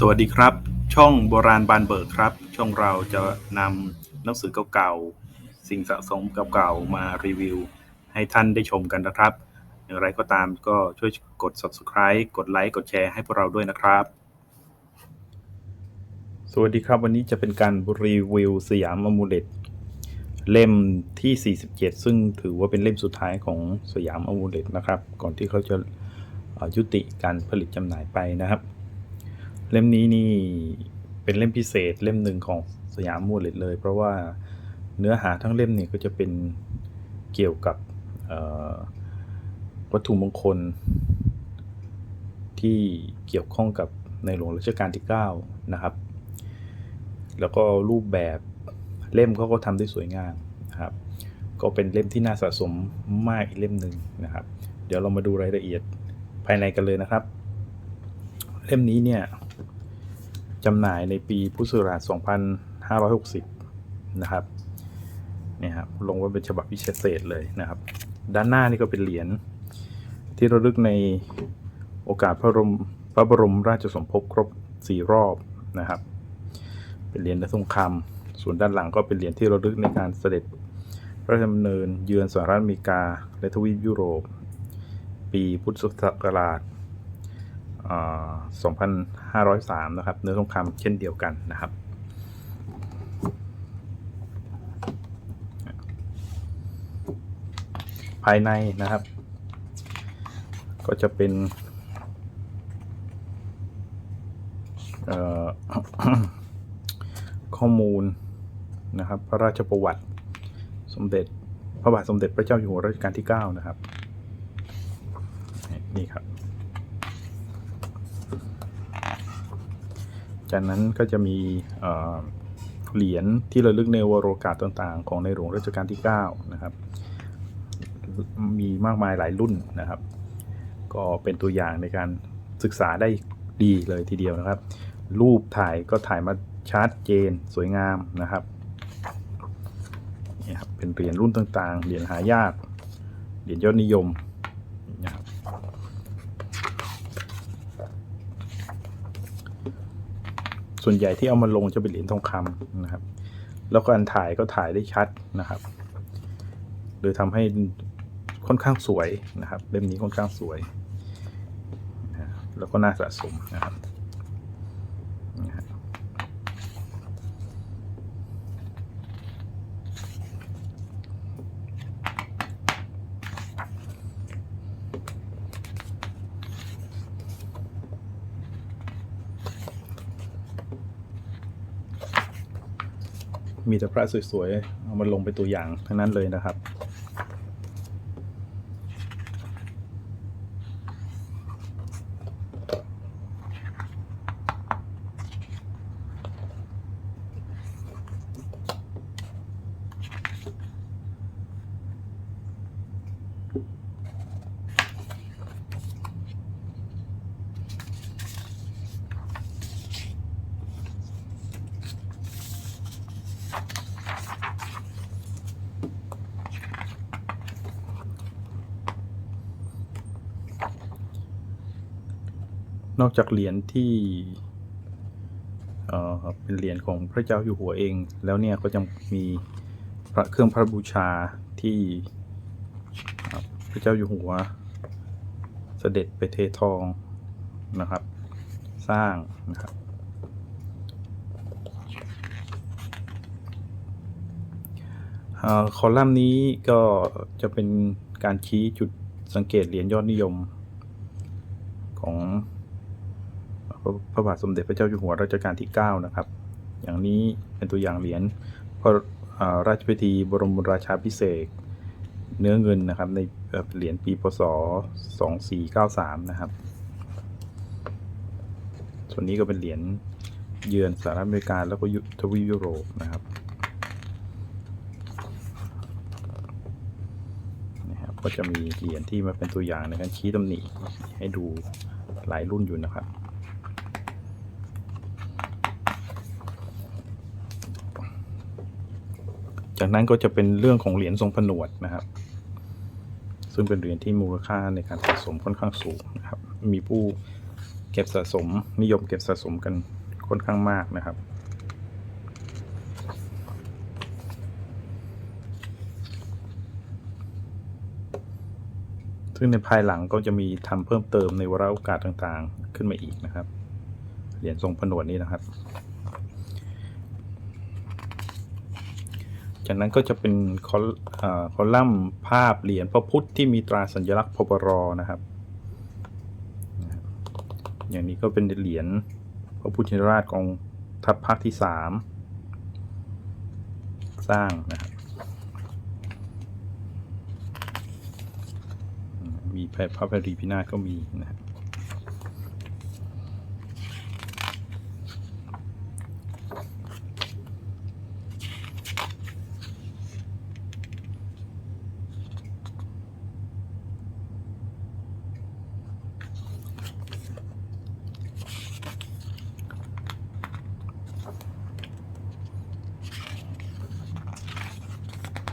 สวัสดีครับ ช่องโบราณบานเบิกครับ ช่องเราจะนำหนังสือเก่าๆสิ่งสะสมเก่าๆมารีวิว ให้ท่านได้ชมกันนะครับ อย่างไรก็ตามก็ช่วยกด subscribe กดไลค์กดแชร์ให้พวกเราด้วยนะครับ สวัสดีครับวันนี้จะเป็นการรีวิวสยามอมูเลตเล่มที่ 47 ซึ่งถือว่าเป็นเล่มสุดท้ายของสยามอมูเลตนะครับ ก่อนที่เขาจะยุติการผลิตจำหน่ายไปนะครับ เล่มนี้นี่เป็นเล่มพิเศษเล่มหนึ่งของสยามมูลเลตเลย เพราะว่าเนื้อหาทั้งเล่มเนี่ยก็จะเป็นเกี่ยวกับวัตถุมงคล ที่เกี่ยวข้องกับในหลวงรัชกาลที่ 9 นะครับ แล้วก็รูปแบบเล่มเขาก็ทำได้สวยงามนะครับ ก็เป็นเล่มที่น่าสะสมมากอีกเล่มหนึ่งนะครับ เดี๋ยวเรามาดูรายละเอียดภายในกันเลยนะครับ เล่มนี้เนี่ย จำหน่ายในปีพุทธศักราช 2560 นะครับเนี่ยครับลงไว่าเป็นฉบับพิเศษเลยนะครับ ด้านหน้านี่ก็เป็นเหรียญที่ระลึกในโอกาสพระบรมพระบรมราชสมภพครบ 4 รอบนะครับ เป็นเหรียญในสงครามส่วนด้านหลังก็เป็นเหรียญที่ระลึกในการเสด็จพระราชดำเนินเยือนสหรัฐอเมริกาและทวีปยุโรป ปีพุทธศักราช 2,503 นะครับ เนื้อทองคำเช่นเดียวกันนะครับ ภายในนะครับ ก็จะเป็นข้อมูลนะครับ พระราชประวัติสมเด็จ พระบาทสมเด็จพระเจ้าอยู่หัวรัชกาลที่ 9 นะครับ นี่ครับ จากนั้นก็จะมีเหรียญที่ระลึกในวโรกาสต่างๆ ของในหลวงรัชกาลที่9นะครับ มีมากมายหลายรุ่นนะครับ ก็เป็นตัวอย่างในการศึกษาได้ดีเลยทีเดียวนะครับ รูปถ่ายก็ถ่ายมาชัดเจนสวยงามนะครับนี่ครับเป็นเหรียญรุ่นต่างๆ เหรียญหายาก เหรียญยอดนิยมนะครับ ส่วนใหญ่ที่เอามาลงจะเป็นเหรียญทองคำนะครับ แล้วก็อันถ่ายก็ถ่ายได้ชัดนะครับโดยทำให้ค่อนข้างสวยนะครับเล่มนี้ค่อนข้างสวย แล้วก็น่าสะสมนะครับ มีแต่พระสวยๆเอามาลงเป็นตัวอย่างทั้งนั้นเลยนะครับ นอกจากเหรียญที่เป็นเหรียญของพระเจ้าอยู่หัวเอง แล้วเนี่ยก็จะมีพระเครื่องพระบูชาที่พระเจ้าอยู่หัว เสด็จไปเททองนะครับ สร้างนะครับเอ่อ คอลัมน์นี้ก็จะเป็นการชี้จุดสังเกตเหรียญยอดนิยม ของพระบาทสมเด็จพระเจ้าอยู่หัวรัชกาลที่ 9 นะครับ อย่างนี้เป็นตัวอย่างเหรียญพระราชพิธีบรมราชาพิเศษเนื้อเงินนะครับในเหรียญปีพศ 2493 นะครับ ส่วนนี้ก็เป็นเหรียญเยือนสหรัฐอเมริกาแล้วก็ทวีปยุโรปนะครับนะครับ ก็จะมีเหรียญที่มาเป็นตัวอย่างในการชี้ตำหนิให้ดูหลายรุ่นอยู่นะครับ จากนั้นก็จะเป็นเรื่องของเหรียญทรงผนวดนะครับ ซึ่งเป็นเหรียญที่มูลค่าในการสะสมค่อนข้างสูงนะครับ มีผู้เก็บก็บสะสมนิยมเก็บสะสมกันค่อนข้างมากนะครับ ซึ่งในภายหลังก็จะมีทำเพิ่มเติมในวาระโอกาสต่างๆ ขึ้นมาอีกนะครับ เหรียญทรงผนวดนี้นะครับ จากนั้นก็จะเป็นคอคอลัมน์ภาพเหรียญพระพุทธที่มีตราสัญลักษณ์พบรนะครับนะครับ อย่างนี้ก็เป็นเหรียญพระพุทธชินราชกองทัพภาคที่สามสร้างนะครับอื มีพระพระรีพินาศก็มีนะครับ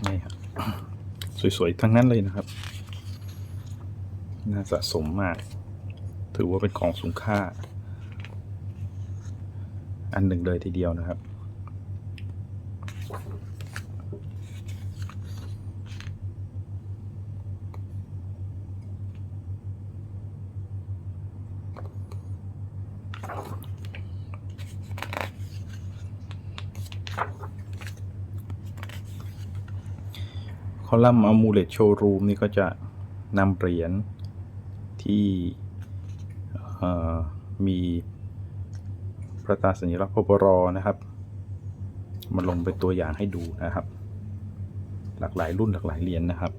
นี่ครับสวยๆ ทั้งนั้นเลยนะครับ น่าสะสมมาก ถือว่าเป็นของสูงค่า อันหนึ่งเลยทีเดียวนะครับ คอลัมน์ Amulet Showroom นี่ก็จะนำเหรียญ ที่มีพระตาสัญลักษณ์พบรนะครับมาลงเป็นตัวอย่างให้ดูนะครับ หลากหลายรุ่นหลากหลายเหรียญนะครับ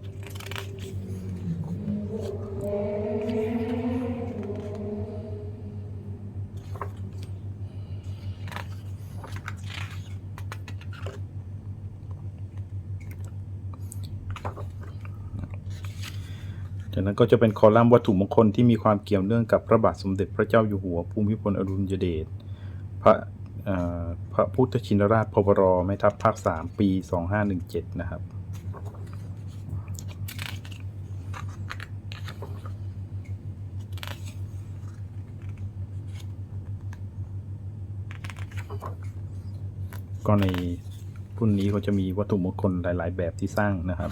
นั้นก็จะเป็นคอลัมน์วัตถุมงคลที่มีความเกี่ยวเนื่องกับพระบาทสมเด็จพระเจ้าอยู่หัว ภูมิพลอดุลยเดชพระพระพุทธชินราชพบรแม่ทัพภาคสามปี 2517 นะครับ ก็ในรุ่นนี้ก็จะมีวัตถุมงคลหลาย ๆ แบบที่สร้างนะครับ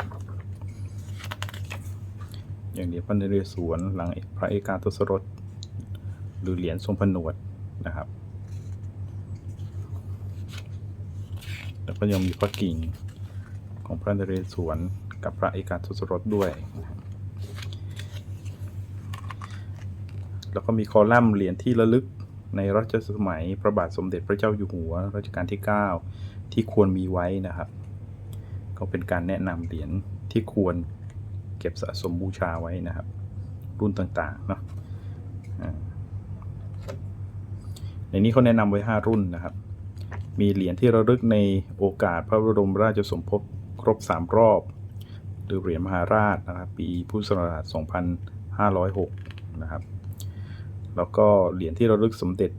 อย่างเหรียญพระนเรศวรหลังพระเอกาทศรสหรือเหรียญทรงผนวดนะครับ แล้วก็ยังมีพระกิ่งของพระนเรศวรกับพระเอกาทศรสด้วย แล้วก็มีคอลัมน์เหรียญที่ระลึกในรัชสมัยพระบาทสมเด็จพระเจ้าอยู่หัวรัชกาลที่ 9 ที่ควรมีไว้นะครับ ก็เป็นการแนะนำเหรียญที่ควร ก็บสะสมบูชาไว้นะครับ รุ่นต่างๆเนาะในนี้เขาแนะนำไว้ 5 รุ่นนะครับ มีเหรียญที่ระลึกในโอกาสพระบรมราชสมภพครบ 3 รอบ หรือเหรียญมหาราชนะครับ ปีพุทธศักราช2506 นะครับ แล้วก็เหรียญที่ระลึกสมเด็จ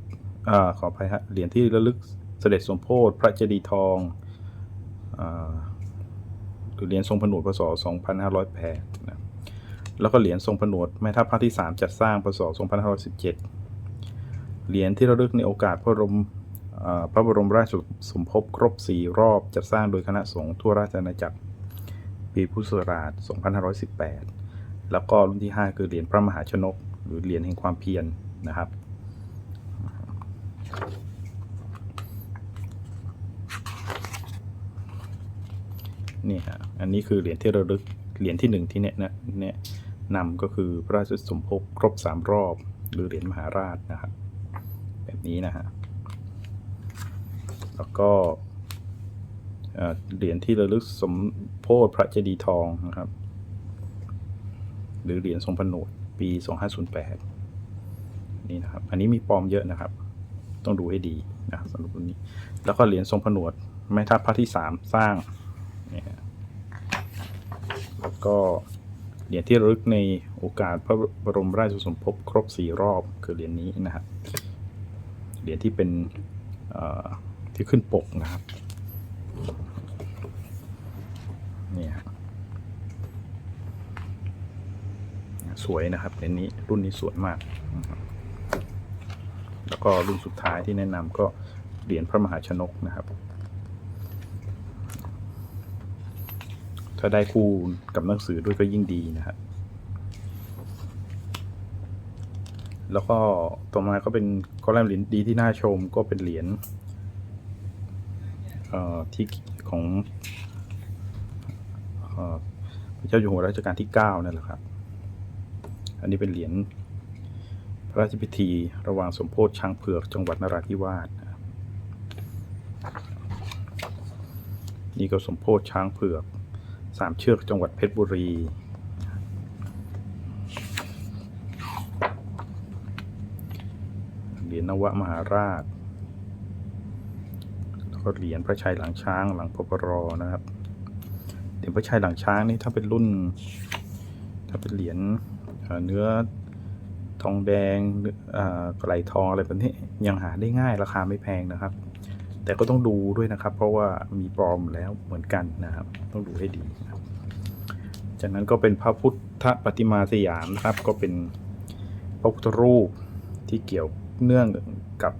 อขออภัยฮะเหรียญที่ระลึกเสด็จสมโพธิพระเจดีย์ทองอาหรือเหรียญทรงผนวดพศ 2508นะแล้วก็เหรียญทรงผนวดแม่ทัพภาคที่ 3 จัดสร้างพศ 2517 เหรียญที่ระลึกในโอกาสพระบรมพระบรมราชสมภพครบ 4 รอบจัดสร้างโดยคณะสงฆ์ทั่วราชอาณาจักรปีพุทธศักราช 2518 แล้วก็รุ่นที่ 5 คือเหรียญพระมหาชนก หรือเหรียญแห่งความเพียรนะครับ นี่ฮะอันนี้คือเหรียญที่ระลึกเหรียญที่หนึ่งที่เนี่ยนะเนี่ยนำก็คือพระราชสมภพครบสามรอบ หรือเหรียญมหาราชนะครับแบบนี้นะฮะแล้วก็เหรียญที่ระลึกสมโพธิพระเจดีย์ทองนะครับ หรือเหรียญทรงผนวดปี 2508นี่นะครับอันนี้มีปลอมเยอะนะครับ ต้องดูให้ดีนะครับสำหรับรุ่นนี้ แล้วก็เหรียญทรงผนวดแม่ทัพภาคที่ 3 สร้าง เนี่ยฮะแล้วก็เหรียญที่ระลึกในโอกาสพระบรมราชสมภพครบ4รอบคือเหรียญนี้นะครับเหรียญที่เป็นที่ขึ้นปกนะครับเนี่ยสวยนะครับเหรียญนี้รุ่นนี้สวยมาก แล้วก็รุ่นสุดท้ายที่แนะนำก็เหรียญพระมหาชนกนะครับ ถ้าได้คู่กับหนังสือด้วยก็ยิ่งดีนะครับแล้วก็ต่อมาก็เป็นคอลัมน์เหรียญดีที่น่าชมก็เป็นเหรียญที่ของเอ่อพระเจ้าอยู่หัวรัชกาลที่ 9 นั่นแหละครับ อันนี้เป็นเหรียญพระราชพิธีระหว่างสมโพธิช้างเผือกจังหวัดนราธิวาสนี่ก็สมโพธิช้างเผือก สามเชือกจังหวัดเพชรบุรี เหรียญนวมหาราชแล้วก็เหรียญพระชัยหลังช้างหลังพปรนะครับ เหรียญพระชัยหลังช้างนี่ถ้าเป็นรุ่น ถ้าเป็นเหรียญเนื้อทองแดงเอ่อไหลทองอะไรแบบนี้ยังหาได้ง่ายราคาไม่แพงนะครับ แต่ก็ต้องดูด้วยนะครับ เพราะว่ามีปลอมแล้วเหมือนกันนะครับ ต้องดูให้ดีนะครับ จากนั้นก็เป็นพระพุทธปฏิมาสยามนะครับ ก็เป็นพระพุทธรูปที่เกี่ยวเนื่องกับ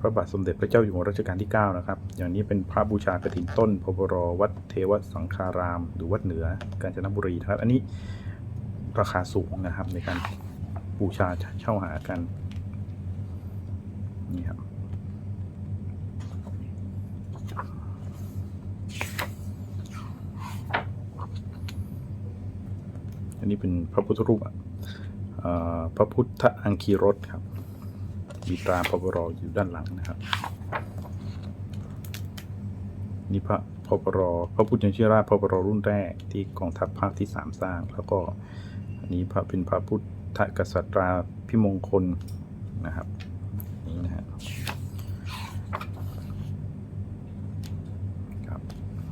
พระบาทสมเด็จพระเจ้าอยู่หัวรัชกาลที่ 9 นะครับ อย่างนี้เป็นพระบูชากฐินต้นพบรวัดเทวสังคาราม หรือวัดเหนือกาญจนบุรีนะครับ อันนี้ราคาสูงนะครับในการบูชาเช่าหากันนี่ครับ อั นี้เป็นพระพุทธรูปอะพระพุทธอังคีรสครับมีตราพบรออยู่ด้านหลังนะครับนี่พระพบรอพระพุทธชิราชพบรรุ่นแรกที่กองทัพภาคที่สามสร้าง แล้วก็อันนี้พระเป็นพระพุทธกษัตราพิมงคลนะครับนี่นะฮะครับ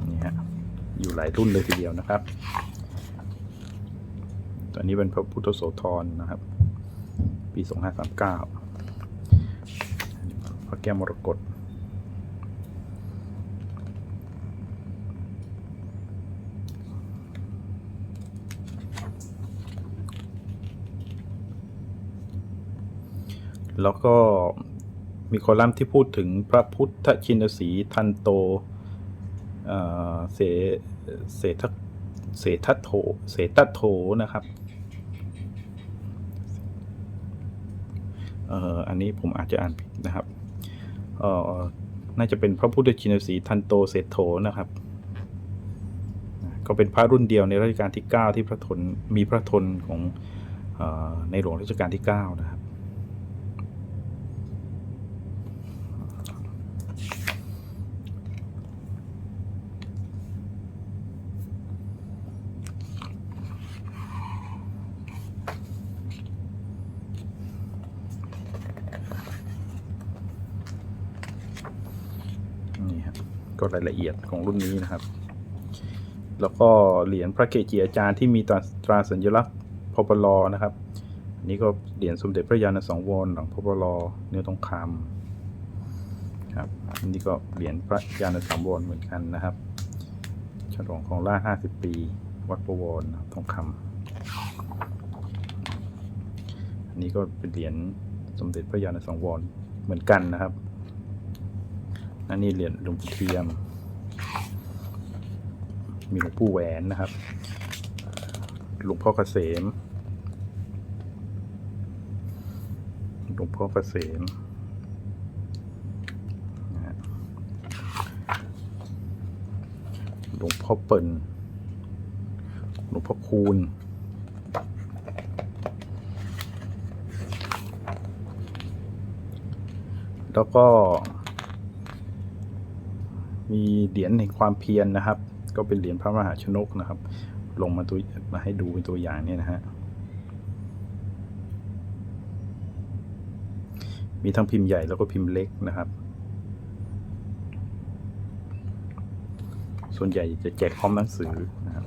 นี่ฮะอยู่หลายรุ่นเลยทีเดียวนะครับ ตัวนี้เป็นพระพุทธโสธรนะครับ ปี2539พระแก้วมรกตแล้วก็มีคอลัมน์ที่พูดถึงพระพุทธชินสีห์ทันโตเอ่อเสเสทเสทัตโถเสตัตโถนะครับ เอ่ออันนี้ผมอาจจะอ่านผิดนะครับเอ่อน่าจะเป็นพระพุทธชินสีทันโตเศรษโถนะครับ ก็เป็นพระรุ่นเดียวในรัชกาลที่ 9 ที่พระทนมีพระทนของเออในหลวงรัชกาลที่ 9 นะครับ นี่ค รายละเอียดของรุ่นนี้นะครับ แล้วก็เหรียญพระเกจิอาจารย์ที่มีตราตราสัญลักษณ์พปลนะครับอันนี้ก็เหรียญสมเด็จพระยาณสังวรหลังพปลเนื้อทองคำครับอันนี้ก็เหรียญพระยาณสังวรเหมือนกันนะครับฉลองของล่าห้าสิบปี วัดประวรทองคำอันนี้ก็เป็นเหรียญสมเด็จพระยาณสังวรเหมือนกันนะครับ อันนี้เหรียญหลวงปู่เทียม มีหลวงปู่แหวนนะครับ หลวงพ่อเกษม หลวงพ่อเกษมหลวงพ่อเปิ่น หลวงพ่อคูณ แล้วก็ มีเหรียญแห่งความเพียรนะครับ ก็เป็นเหรียญพระมหาชนกนะครับ ลงมาตัวมาให้ดูเป็นตัวอย่างเนี่ยนะฮะมีทั้งพิมพ์ใหญ่แล้วก็พิมพ์เล็กนะครับ ส่วนใหญ่จะแจกพร้อมหนังสือนะครับ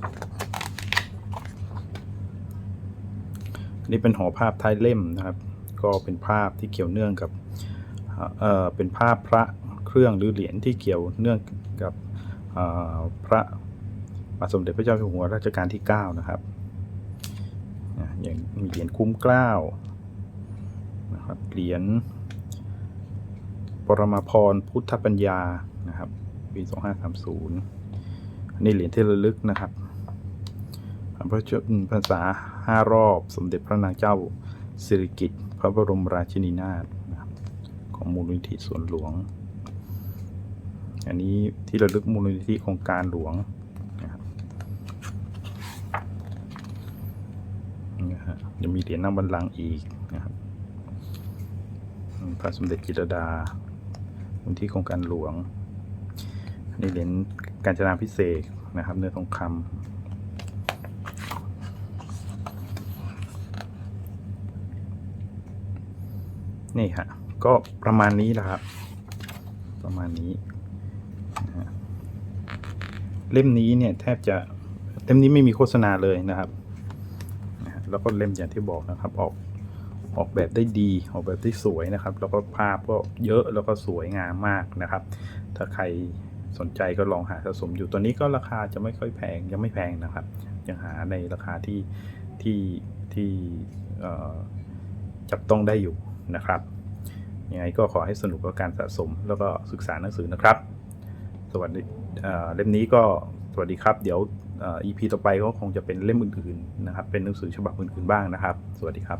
นี่เป็นหอภาพท้ายเล่มนะครับ ก็เป็นภาพที่เกี่ยวเนื่องกับ เอ่อเป็นภาพพระ เครื่องหรือเหรียญที่เกี่ยวเนื่องกับพระบาทสมเด็จพระเจ้าอยู่หัวรัชกาลที่ 9 นะครับอย่างมีเหรียญคุ้มเกล้านะครับเหรียญปรมาพรพุทธปัญญานะครับปี 2530 อันนี้เหรียญที่ระลึกนะครับพระชนพรรษาห้ารอบ สมเด็จพระนางเจ้าสิริกิติ์พระบรมราชินีนาถนะคของมูลนิธิสวนหลวง อันนี้ที่ระลึกมูลนิธิโครงการหลวงนะครับนี่ฮะจะมีเหรียญนั่งบัลลังก์อีกนะครับพระสมเด็จจิตรดามูลนิธิโครงการหลวงนนี้เหรียญการจนาพิเศษนะครับ เนื้อทองคำนี่ฮะก็ประมาณนี้แหละครับ ประมาณนี้ เล่มนี้เนี่ยแทบจะเล่มนี้ไม่มีโฆษณาเลยนะครับ แล้วก็เล่มอย่างที่บอกนะครับ ออกออกแบบได้ดีออกแบบได้สวยนะครับ แล้วก็ภาพก็เยอะแล้วก็สวยงามมากนะครับ ถ้าใครสนใจก็ลองหาสะสมอยู่ตัวนี้ก็ราคาจะไม่ค่อยแพงยังไม่แพงนะครับ ยังหาในราคาที่ที่ที่จับต้องได้อยู่นะครับยังไงก็ขอให้สนุกกับการสะสมแล้วก็ศึกษาหนังสือนะครับ สวัสดีเล่มนี้ก็สวัสดีครับ เดี๋ยวอ่อ EP ต่อไปก็คงจะเป็นเล่มอื่นๆนะครับ เป็นหนังสือฉบับอื่นๆบ้างนะครับ สวัสดีครับ